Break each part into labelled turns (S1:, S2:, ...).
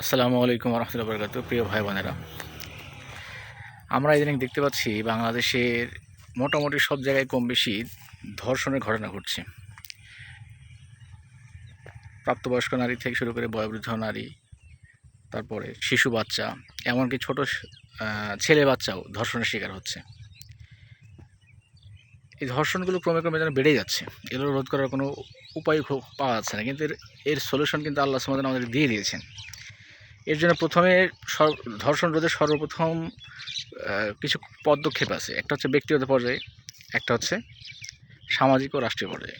S1: আসসালামু আলাইকুম রহমতুল্লাহ বরকাত প্রিয় ভাই বোনেরা আমরা ইদানিং দেখতে পাচ্ছি বাংলাদেশের মোটামুটি সব জায়গায় কম বেশি ধর্ষণের ঘটনা ঘটছে। প্রাপ্তবয়স্ক নারী থেকে শুরু করে বয়োবৃদ্ধ নারী, তারপরে শিশু বাচ্চা, এমনকি ছোট ছেলে বাচ্চাও ধর্ষণের শিকার হচ্ছে। এই ধর্ষণগুলো ক্রমে ক্রমে যেন বেড়ে যাচ্ছে। এগুলো রোধ করার কোনো উপায় পাওয়া যাচ্ছে না, কিন্তু এর সলিউশন কিন্তু আল্লাহ সমাধান আমাদের দিয়ে দিয়েছেন। এর জন্য প্রথমে ধর্ষণ রোধে সর্বপ্রথম কিছু পদক্ষেপ আছে। একটা হচ্ছে ব্যক্তিগত পর্যায়ে, একটা হচ্ছে সামাজিক ও রাষ্ট্রীয় পর্যায়ে।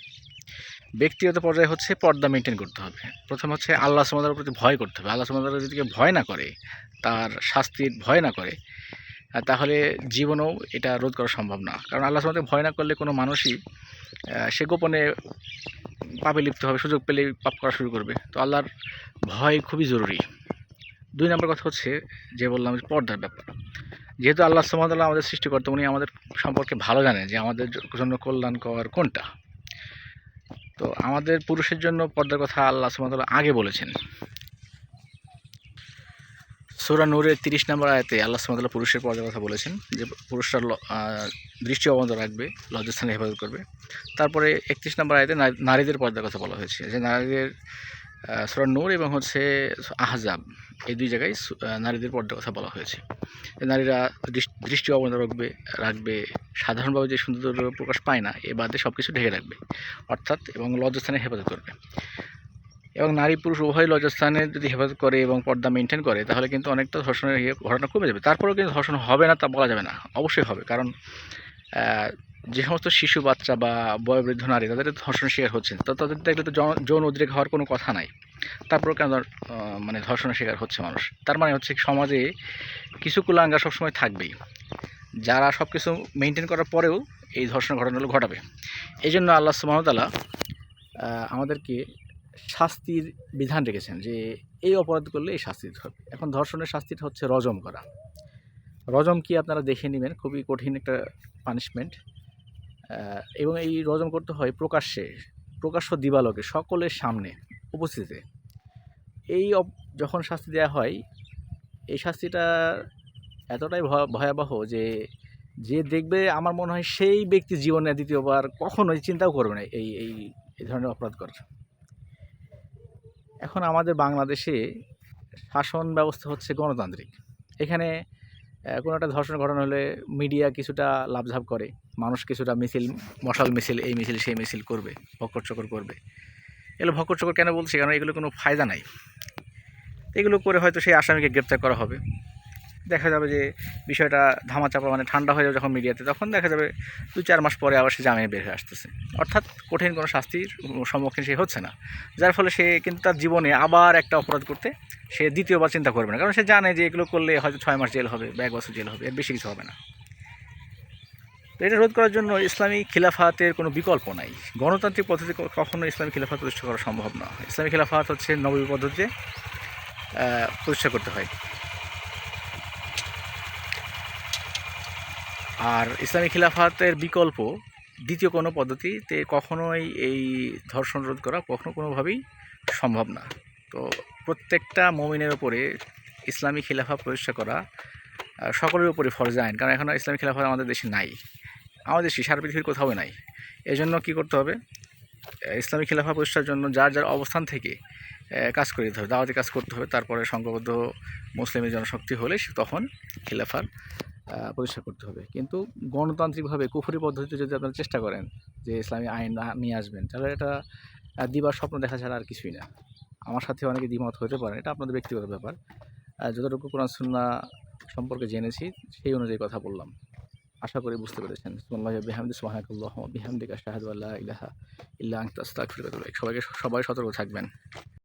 S1: ব্যক্তিগত পর্যায়ে হচ্ছে পর্দা মেনটেন করতে হবে। প্রথম হচ্ছে আল্লাহ সমাদার প্রতি ভয় করতে হবে। আল্লাহ সমাদার যদি ভয় না করে, তার শাস্তির ভয় না করে তাহলে জীবনেও এটা রোধ করা সম্ভব না। কারণ আল্লাহ সমাদার ভয় না করলে কোনো মানুষই সে গোপনে পাপে লিপ্ত হবে, সুযোগ পেলেই পাপ করা শুরু করবে। তো আল্লাহর ভয় খুবই জরুরি। দুই নম্বর কথা হচ্ছে যে বললাম পর্দার ব্যাপার। যেহেতু আল্লাহ সুমতাল্লাহ আমাদের সৃষ্টিকর্তা, উনি আমাদের সম্পর্কে ভালো জানেন যে আমাদের জন্য কল্যাণকর কোনটা। তো আমাদের পুরুষের জন্য পর্দার কথা আল্লাহ সুমতাল্লাহ আগে বলেছেন। সুরা নূরের তিরিশ নম্বর আয়তে আল্লাহ সুমতাল্লাহ পুরুষের পর্দার কথা বলেছেন যে পুরুষরা দৃষ্টি অবন্ধ রাখবে, লজ্জাস্থানে হেফাজত করবে। তারপরে একত্রিশ নম্বর আয়তে নারীদের পর্দার কথা বলা হয়েছে। যে নারীদের সুরা নূর এবং হচ্ছে আহজাব। এই দুই জায়গায় নারীদের পর্দার কথা বলা হয়েছে। নারীরা দৃষ্টি অবন্ধ রাখবে রাখবে, সাধারণভাবে যে সুন্দর প্রকাশ পায় না, এ বাদে সব কিছু ঢেকে রাখবে, অর্থাৎ এবং লজ্জাস্থানে হেফাজত করবে। এবং নারী পুরুষ উভয় লজ্জাস্থানে যদি হেফাজত করে এবং পর্দা মেনটেন করে, তাহলে কিন্তু অনেকটা ধর্ষণের ইয়ে ঘটনা কমে যাবে। তারপরেও কিন্তু ধর্ষণ হবে না তা বলা যাবে না। অবশ্যই হবে। কারণ যে সমস্ত শিশু বাচ্চা বা বয়োবৃদ্ধ নারী, তাদের ধর্ষণ শিকার হচ্ছেন, তো তাদের দেখলে তো যৌন- উদ্রেক হওয়ার কোনো কথা নাই। তারপর কেন মানে ধর্ষণের শিকার হচ্ছে মানুষ? তার মানে হচ্ছে সমাজে কিছু কুলাঙ্গা সবসময় থাকবেই। যারা সব কিছু মেনটেন করার পরেও এই ধর্ষণের ঘটনাগুলো ঘটাবে। এই জন্য আল্লাহ সুমতালা আমাদেরকে শাস্তির বিধান রেখেছেন যে এই অপরাধ করলে এই শাস্তি দিতে হবে। এখন ধর্ষণের শাস্তিটা হচ্ছে রজম করা। রজম কি আপনারা দেখে নেবেন, খুবই কঠিন একটা পানিশমেন্ট এবং এই রজন করতে হয় প্রকাশ্যে, প্রকাশ্য দিবালোকে, সকলের সামনে, উপস্থিতিতে। এই যখন শাস্তি দেওয়া হয়, এই শাস্তিটা এতটাই ভয়- ভয়াবহ যে যে দেখবে আমার মনে হয় সেই ব্যক্তি জীবনে দ্বিতীয়বার কখনোই চিন্তাও করবে না এই এই ধরনের অপরাধ করার। এখন আমাদের বাংলাদেশে শাসন ব্যবস্থা হচ্ছে গণতান্ত্রিক। এখানে কোনো একটা ধর্ষণ ঘটনা হলে মিডিয়া কিছুটা লাভঝাপ করে। মানুষ কিছুটা মিছিল, মশাল মিছিল, এই মিছিল, সেই মিছিল করবে, ভক্কর চকর করবে। এগুলো ভক্কর চকর কেন বলছি? কারণ এগুলো কোনো ফায়দা নাই। এগুলো করে হয়তো সেই আসামিকে গ্রেপ্তার করা হবে। দেখা যাবে যে বিষয়টা ধামাচাপা মানে ঠান্ডা হয়ে যাবে যখন মিডিয়াতে, তখন দেখা যাবে দু চার মাস পরে আবার সে জামিনে বের হয়ে আসতেছে। অর্থাৎ কঠিন কোনো শাস্তির সম্মুখীন সে হচ্ছে না। যার ফলে সে কিন্তু তার জীবনে আবার একটা অপরাধ করতে সে দ্বিতীয়বার চিন্তা করবে না। কারণ সে জানে যে এগুলো করলে হয়তো ছয় মাস জেল হবে বা এক বছর জেল হবে, এর বেশি কিছু হবে না। তো এটা রোধ করার জন্য ইসলামী খিলাফাতের কোনো বিকল্প নাই। গণতান্ত্রিক পদ্ধতি কখনো ইসলামী খিলাফাত প্রতিষ্ঠা করা সম্ভব না। ইসলামী খিলাফাত হচ্ছে নবী পদ্ধতিতে প্রতিষ্ঠা করতে হয়। আর ইসলামী খিলাফাতের বিকল্প দ্বিতীয় কোনো পদ্ধতিতে কখনোই এই ধর্ষণ রোধ করা কখনো কোনোভাবেই সম্ভব না। তো প্রত্যেকটা মমিনের ওপরে ইসলামী খিলাফা প্রতিষ্ঠা করা সকলের উপরে ফরজ আইন, কারণ এখন ইসলামী খিলাফা আমাদের দেশে নাই। আমাদের দেশে সারা পৃথিবীর কোথাও নাই। এই জন্য কী করতে হবে? ইসলামী খিলাফা প্রতিষ্ঠার জন্য যার যার অবস্থান থেকে কাজ করে দিতে হবে, দাওয়াতি কাজ করতে হবে, তারপরে সংঘবদ্ধ মুসলিমের জনশক্তি হলে তখন খিলাফার প্রতিষ্ঠা করতে হবে। কিন্তু গণতান্ত্রিকভাবে কুফুরি পদ্ধতিতে যদি আপনারা চেষ্টা করেন যে ইসলামী আইন নিয়ে আসবেন, তাহলে এটা দিবার স্বপ্ন দেখা ছাড়া আর কিছুই না। আমার সাথে অনেকে দ্বিমত হতে পারে এটা আপনাদের ব্যক্তিগত ব্যাপার। যতটুকু কোরআন, সুন্না সম্পর্কে জেনেছি, সেই অনুযায়ী কথা বললাম। আশা করি বুঝতে পেরেছেন। সবাইকে, সবাই সতর্ক থাকবেন।